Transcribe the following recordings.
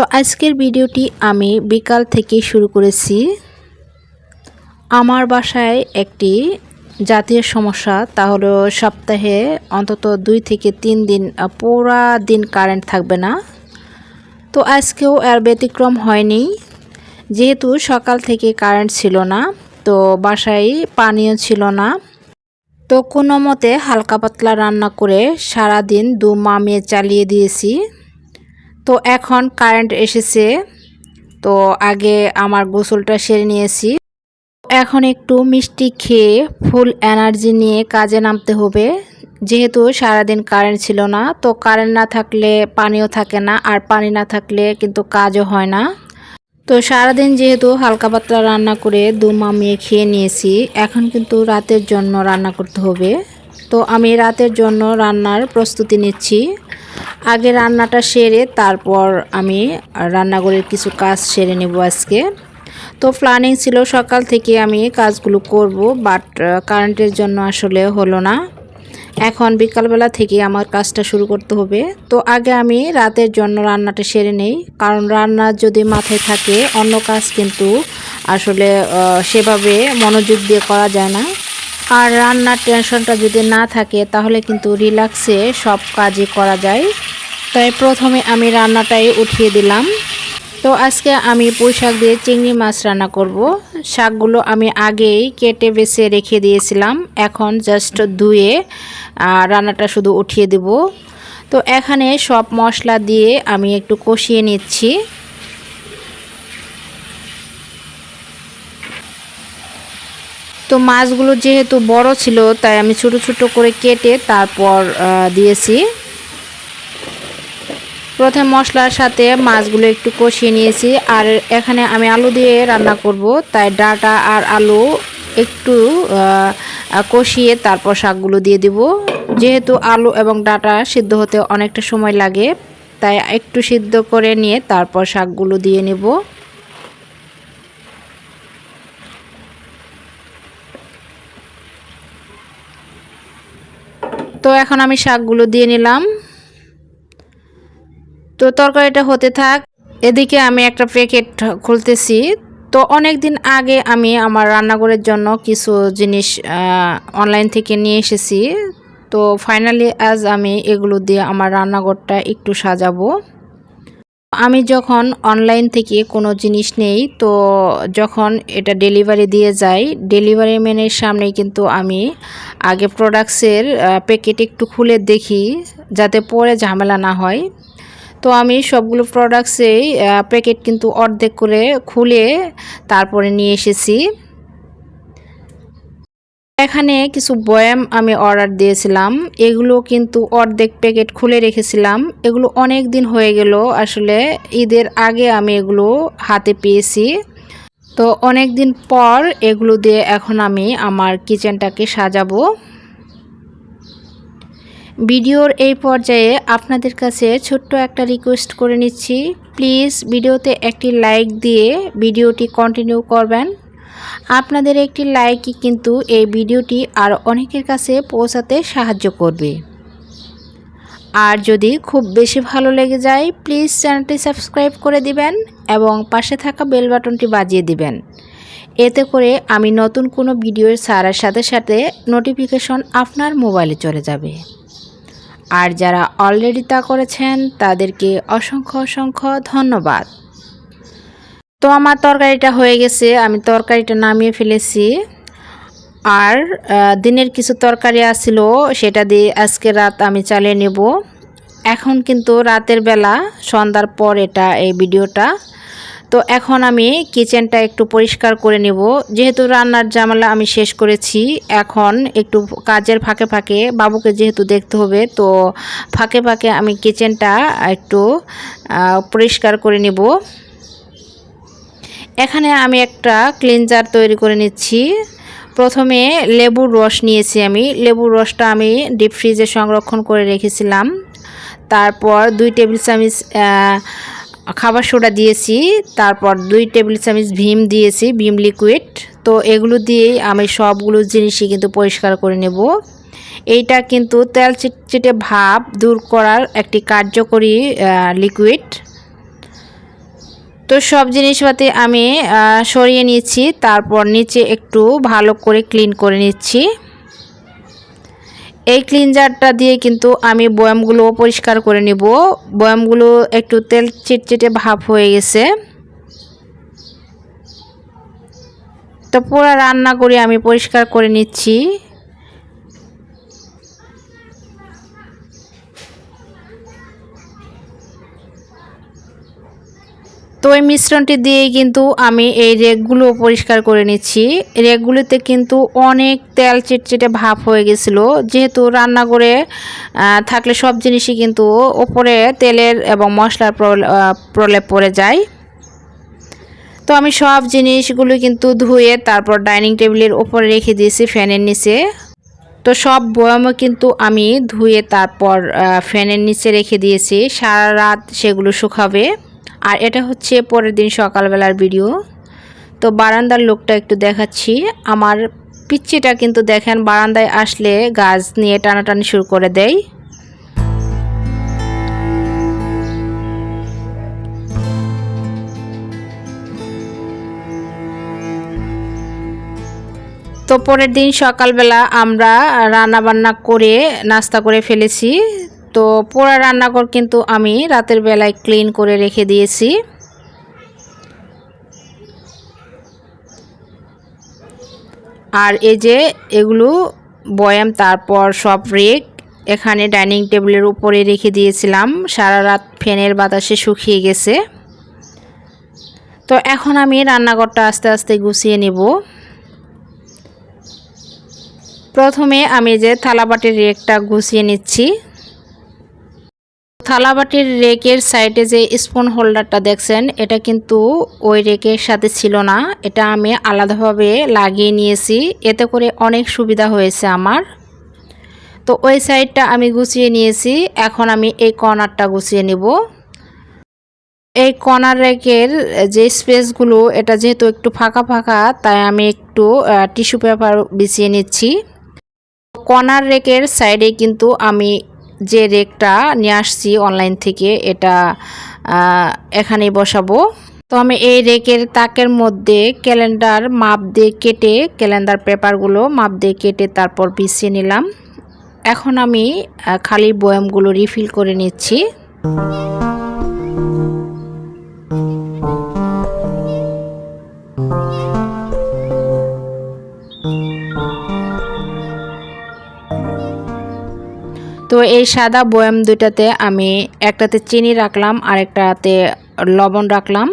তো আজকের ভিডিওটি আমি বিকাল থেকে শুরু করেছি। আমার বাসায় একটি জাতীয় সমস্যা, তা হলো সপ্তাহে অন্তত দুই থেকে তিন দিন পুরা দিন কারেন্ট থাকবে না। তো আজকেও আর ব্যতিক্রম হয়নি। যেহেতু সকাল থেকে কারেন্ট ছিল না, তো বাসায় পানিও ছিল না। তো কোনো মতে হালকা পাতলা রান্না করে সারাদিন দু মামিয়ে চালিয়ে দিয়েছি। তো এখন কারেন্ট এসেছে। তো আগে আমার গোসলটা সেরে নিয়েছি। এখন একটু মিষ্টি খেয়ে ফুল এনার্জি নিয়ে কাজে নামতে হবে। যেহেতু সারাদিন কারেন্ট ছিল না, তো কারেন্ট না থাকলে পানিও থাকে না আর পানি না থাকলে কিন্তু কাজও হয় না। তো সারাদিন যেহেতু হালকা পাতলা রান্না করে দু মামিয়ে খেয়ে নিয়েছি, এখন কিন্তু রাতের জন্য রান্না করতে হবে। তো আমি রাতের জন্য রান্নার প্রস্তুতি নিচ্ছি। আগে রান্নাটা সেরে তারপর আমি রান্নাঘরের কিছু কাজ সেরে নেব আজকে। তো প্ল্যানিং ছিল সকাল থেকে আমি কাজগুলো করব বাট কারেন্টের জন্য আসলে হলো না। এখন বিকালবেলা থেকে আমার কাজটা শুরু করতে হবে। তো আগে আমি রাতের জন্য রান্নাটা সেরে নেই, কারণ রান্না যদি মাথায় থাকে, অন্য কাজ কিন্তু আসলে সেভাবে মনোযোগ দিয়ে করা যায় না। আর রান্নার টেনশনটা যদি না থাকে, তাহলে কিন্তু রিল্যাক্সে সব কাজই করা যায়। তাই প্রথমে আমি রান্নাটাই উঠিয়ে দিলাম। তো আজকে আমি পুঁই শাক দিয়ে চিংড়ি মাছ রান্না করব। শাকগুলো আমি আগেই কেটে বেছে রেখে দিয়েছিলাম। এখন জাস্ট ধুয়ে রান্নাটা শুধু উঠিয়ে দেব। তো এখানে সব মশলা দিয়ে আমি একটু কষিয়ে নিচ্ছি। তো মাছগুলো যেহেতু বড় ছিল, তাই আমি ছোট ছোট করে কেটে তারপর দিয়েছি। প্রথমে মশলার সাথে মাছগুলো একটু কষিয়ে নিয়েছি, আর এখানে আমি আলু দিয়ে রান্না করব। তাই ডাটা আর আলু একটু কষিয়ে তারপর শাকগুলো দিয়ে দিব। যেহেতু আলু এবং ডাটা সিদ্ধ হতে অনেকটা সময় লাগে, তাই একটু সিদ্ধ করে নিয়ে তারপর শাকগুলো দিয়ে নেব। তো এখন আমি শাকগুলো দিয়ে নিলাম। তো তরকারিটা হতে থাক, এদিকে আমি একটা প্যাকেট খুলতেছি। তো অনেক দিন আগে আমি আমার রান্নাঘরের জন্য কিছু জিনিস অনলাইন থেকে নিয়ে এসেছি। তো ফাইনালি আজ আমি এগুলো দিয়ে আমার রান্নাঘরটা একটু সাজাবো। আমি যখন অনলাইন থেকে কোনো জিনিস নেই, তো যখন এটা ডেলিভারি দিয়ে যাই ডেলিভারি ম্যানের সামনেই কিন্তু আমি আগে প্রোডাক্টসের প্যাকেট একটু খুলে দেখি যাতে পরে ঝামেলা না হয়। তো আমি সবগুলো প্রোডাক্টসেই প্যাকেট কিন্তু অর্ধেক করে খুলে তারপরে নিয়ে এসেছি। এখানে কিছু বয়াম আমি অর্ডার দিয়েছিলাম। এগুলো কিন্তু অর্ধেক প্যাকেট খুলে রেখেছিলাম। এগুলো অনেক দিন হয়ে গেল। আসলে ঈদের আগে আমি এগুলো হাতে পেয়েছি। তো অনেক দিন পর এগুলো দিয়ে এখন আমি আমার কিচেনটাকে সাজাবো। ভিডিওর এই পর্যায়ে আপনাদের কাছে ছোট্ট একটা রিকোয়েস্ট করে নিচ্ছি। প্লিজ ভিডিওতে একটি লাইক দিয়ে ভিডিওটি কন্টিনিউ করবেন। আপনাদের একটি লাইকই কিন্তু এই ভিডিওটি আর অনেকের কাছে পৌঁছাতে সাহায্য করবে। আর যদি খুব বেশি ভালো লেগে যায়, প্লিজ চ্যানেলটি সাবস্ক্রাইব করে দিবেন এবং পাশে থাকা বেল বাটনটি বাজিয়ে দিবেন। এতে করে আমি নতুন কোনো ভিডিওর ছাড়ার সাথে সাথে নোটিফিকেশন আপনার মোবাইলে চলে যাবে। আর যারা অলরেডি তা করেছেন, তাদেরকে অসংখ্য অসংখ্য ধন্যবাদ। তো আমার তরকারিটা হয়ে গেছে, আমি তরকারিটা নামিয়ে ফেলেছি। আর দিনের কিছু তরকারি আসছিল সেটা দিয়ে আজকে রাত আমি চালিয়ে নেব। এখন কিন্তু রাতের বেলা, সন্ধ্যার পর এটা, এই ভিডিওটা। তো এখন আমি কিচেনটা একটু পরিষ্কার করে নেব। যেহেতু রান্নার জামালা আমি শেষ করেছি, এখন একটু কাজের ফাঁকে ফাঁকে, বাবুকে যেহেতু দেখতে হবে, তো ফাঁকে ফাঁকে আমি কিচেনটা একটু পরিষ্কার করে নেব। এখানে আমি একটা ক্লিনজার তৈরি করে নিচ্ছি। প্রথমে লেবুর রস নিয়েছি আমি। লেবুর রসটা আমি ডিপ ফ্রিজে সংরক্ষণ করে রেখেছিলাম। তারপর দুই টেবিল চামচ খাবার সোডা দিয়েছি। তারপর দুই টেবিল চামচ ভীম দিয়েছি, ভীম লিকুইড তো এগুলো দিয়েই আমি সবগুলো জিনিসই কিন্তু পরিষ্কার করে নেব। এইটা কিন্তু তেল চিটচিটে ভাব দূর করার একটি কার্যকরী লিকুইড তো সব জিনিসপাতি আমি সরিয়ে নিচ্ছি, তারপর নিচে একটু ভালো করে ক্লিন করে নিচ্ছি। এই ক্লিনজারটা দিয়ে কিন্তু আমি বয়ামগুলো পরিষ্কার করে নিব। বয়ামগুলো একটু তেল চিটচিটে ভাব হয়ে গেছে। তো পুরো রান্না করে আমি পরিষ্কার করে নিচ্ছি। তো এই মিশ্রণটি দিয়ে কিন্তু আমি এই রেকগুলো পরিষ্কার করে নিচ্ছি। রেকগুলোতে কিন্তু অনেক তেল চিটচিটে ভাব হয়ে গেছিল। যেহেতু রান্না করে থাকলে সব জিনিসই কিন্তু ওপরে তেলের এবং মশলার প্রলেপ পড়ে যায়। তো আমি সব জিনিসগুলো কিন্তু ধুয়ে তারপর ডাইনিং টেবিলের ওপরে রেখে দিয়েছি ফ্যানের নিচে। তো সব বয়ামও কিন্তু আমি ধুয়ে তারপর ফ্যানের নিচে রেখে দিয়েছি। সারা রাত সেগুলো শুকাবে। আর এটা হচ্ছে পরের দিন সকালবেলার ভিডিও তো বারান্দার লোকটা একটু দেখাচ্ছি। আমার পিচ্ছিটা কিন্তু দেখেন, বারান্দায় আসলে গাছ নিয়ে টানাটানি শুরু করে দেয়। তো পরের দিন সকালবেলা আমরা রান্না বান্না করে, নাস্তা করে ফেলেছি। তো পোড়া রান্নাঘর কিন্তু আমি রাতের বেলায় ক্লিন করে রেখে দিয়েছি। আর এই যে এগুলো বয়াম, তারপর সব রেক এখানে ডাইনিং টেবিলের উপরে রেখে দিয়েছিলাম। সারা রাত ফ্যানের বাতাসে শুকিয়ে গেছে। তো এখন আমি রান্নাঘরটা আস্তে আস্তে গুছিয়ে নেব। প্রথমে আমি যে থালাবাটির রেকটা গুছিয়ে নিচ্ছি। থালাবাটির রেকের সাইডে যে স্পুন হোল্ডারটা দেখছেন, এটা কিন্তু ওই রেকের সাথে ছিল না। এটা আমি আলাদাভাবে লাগিয়ে নিয়েছি। এতে করে অনেক সুবিধা হয়েছে আমার। তো ওই সাইডটা আমি গুছিয়ে নিয়েছি। এখন আমি এই কর্নারটা গুছিয়ে নেব। এই কর্নার রেকের যে স্পেসগুলো, এটা যেহেতু একটু ফাঁকা ফাঁকা, তাই আমি একটু টিস্যু পেপার বিছিয়ে নিচ্ছি। কর্নার রেকের সাইডে কিন্তু আমি যে রেকটা নিয়ে আসছি অনলাইন থেকে, এটা এখানে বসাবো। তো আমি এই রেকের তাকের মধ্যে ক্যালেন্ডার মাপ দিয়ে কেটে ক্যালেন্ডার পেপারগুলো মাপ দিয়ে কেটে তারপর পিছিয়ে নিলাম। এখন আমি খালি বয়ামগুলো রিফিল করে নিচ্ছি। তো এই সাদা বয়াম দুটাতে আমি একটাতে চিনি রাখলাম আর একটাতে লবণ রাখলাম।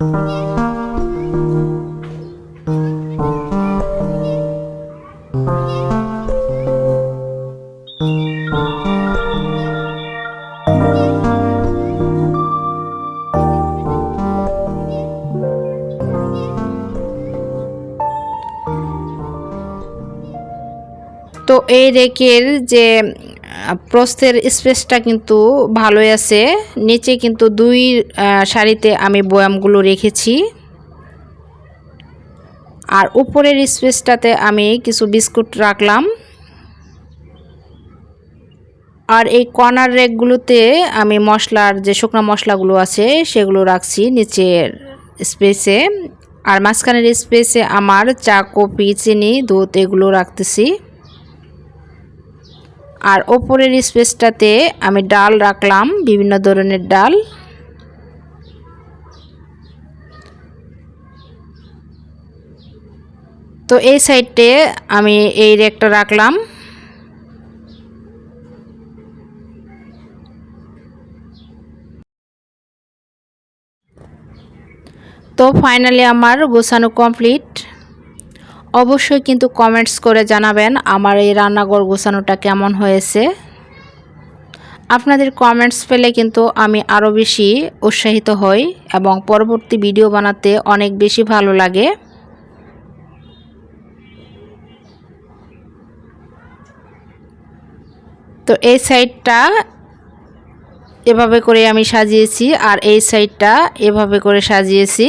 তো রেকের যে প্রস্থের স্পেসটা কিন্তু ভালোই আছে। নিচে কিন্তু দুই শাড়িতে আমি বয়ামগুলো রেখেছি। আর উপরের স্পেসটাতে আমি কিছু বিস্কুট রাখলাম। আর এই কর্নার রেকগুলোতে আমি মশলার যে শুকনো মশলাগুলো আছে, সেগুলো রাখছি নিচের স্পেসে। আর মাঝখানের স্পেসে আমার চা কপি চিনি, দুধ এগুলো রাখতেছি। আর ওপরের স্পেসটাতে আমি ডাল রাখলাম, বিভিন্ন ধরনের ডাল। তো এই সাইডে আমি এই রেকটা রাখলাম। তো ফাইনালি আমার গোছানো কমপ্লিট। অবশ্যই কিন্তু কমেন্টস করে জানাবেন আমার এই রান্নাঘর গোছানোটা কেমন হয়েছে। আপনাদের কমেন্টস পেলে কিন্তু আমি আরও বেশি উৎসাহিত হই এবং পরবর্তী ভিডিও বানাতে অনেক বেশি ভালো লাগে। তো এই সাইডটা এভাবে করে আমি সাজিয়েছি আর এই সাইডটা এভাবে করে সাজিয়েছি।